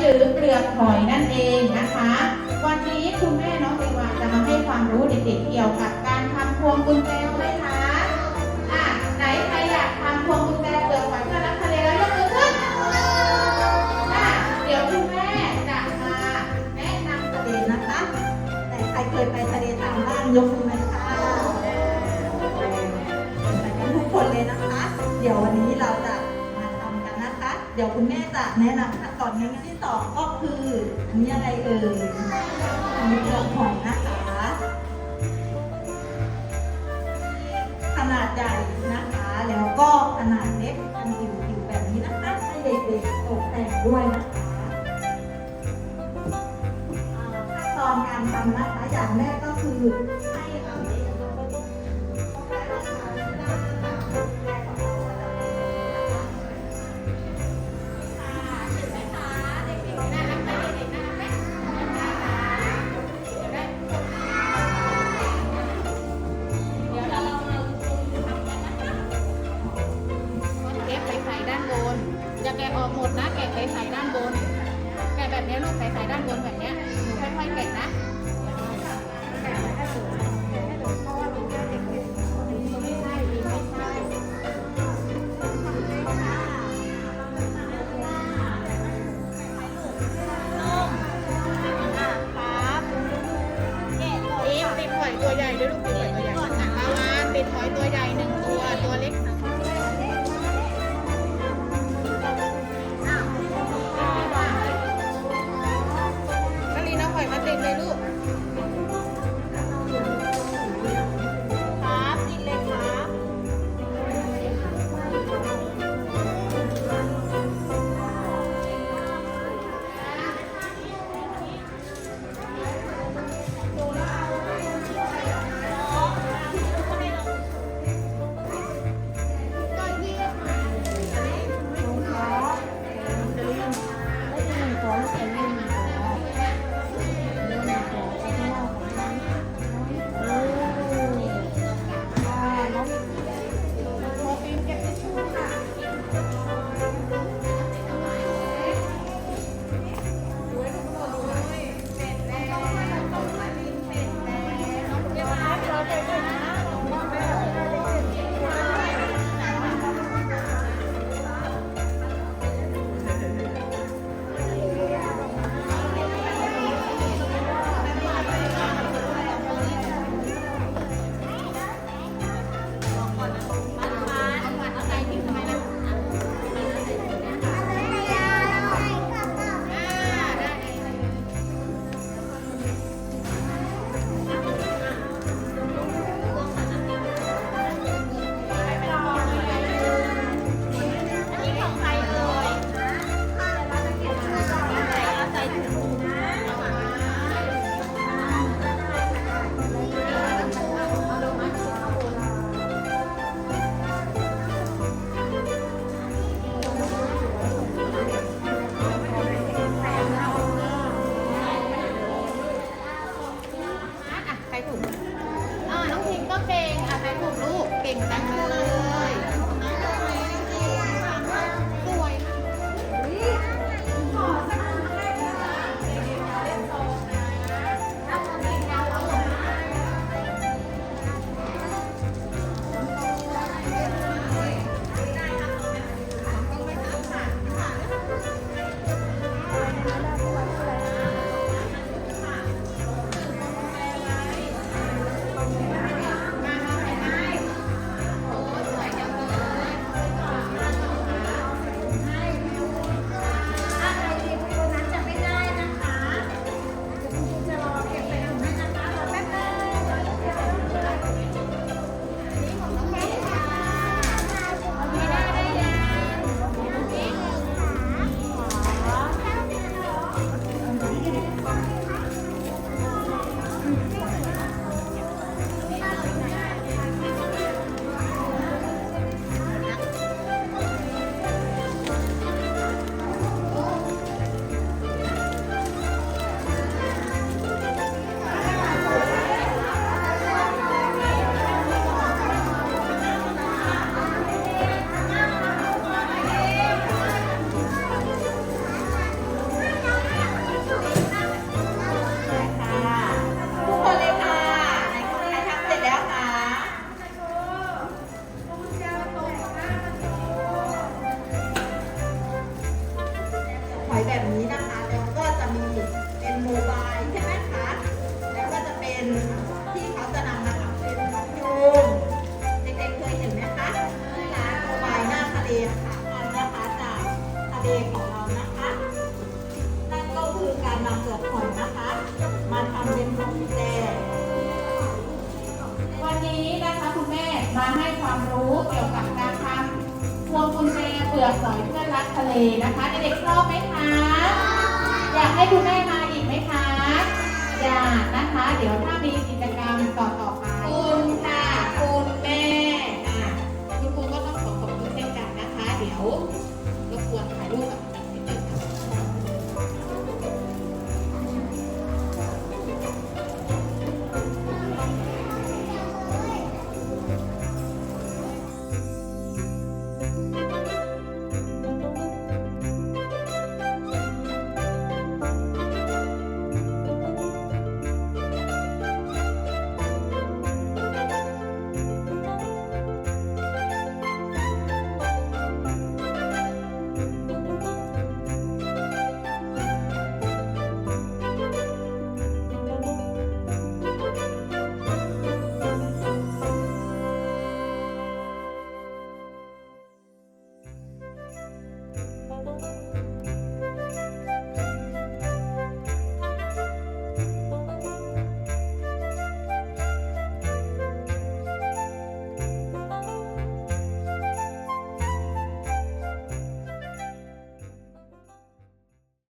หรือเปลือกหอยนั่นเองนะคะ วันนี้คุณแม่น้องเอวาจะมาให้ความรู้เด็กๆเกี่ยวกับการทำพวงกุญแจไหมคะอะไหนใครอยากทำพวงกุญแจเปลือกหอยเพื่อรักทะเลแล้วยกมือขึ้นอะเดี๋ยวคุณแม่จะมาแนะนำประเด็นนะคะ แต่ใครเคยไปทะเลทางบ้างยกมือหน่อยค่ะไปกันทุกคนเลยนะคะ เดี๋ยววันนี้เราจะ เดี๋ยวคุณแม่จะแนะนำขั้นตอนง่ายที่สองก็คืออันนี้อะไรเอ่ยอันนี้เปลือกหอยนะคะ ขนาดใหญ่นะคะ แล้วก็ขนาดเล็กเป็นผิวๆแบบนี้นะคะให้เด็กๆตกแต่งด้วยนะคะขั้นตอนการทำนะคะอย่างแรกก็คือ แกะออกหมดนะ แกะใส่ไข่ด้านบน แกะแบบนี้ลูกใส่สายด้านบนแบบเนี้ยหนูค่อยๆแกะนะ แบบนี้นะคะ แล้วก็จะมีเป็นโมบายใช่ไหมคะ แล้วก็จะเป็นที่เขาจะนำมาทำเป็นนกยูงเด็กๆเคยเห็นไหมคะร้านโมบายหน้าทะเลค่ะอันนะคะจากทะเลของเรานะคะ นั่นก็คือการนำเปลือกหอยนะคะ มาทำเป็นพวงกุญแจวันนี้นะคะคุณแม่มาให้ความรู้เกี่ยวกับการทำพวงกุญแจ เปลือกหอยเพื่อรักทะเลนะคะเด็กๆชอบไหมคะ อยากให้คุณแม่มาอีกไหมคะ อยากนะคะ เดี๋ยวถ้า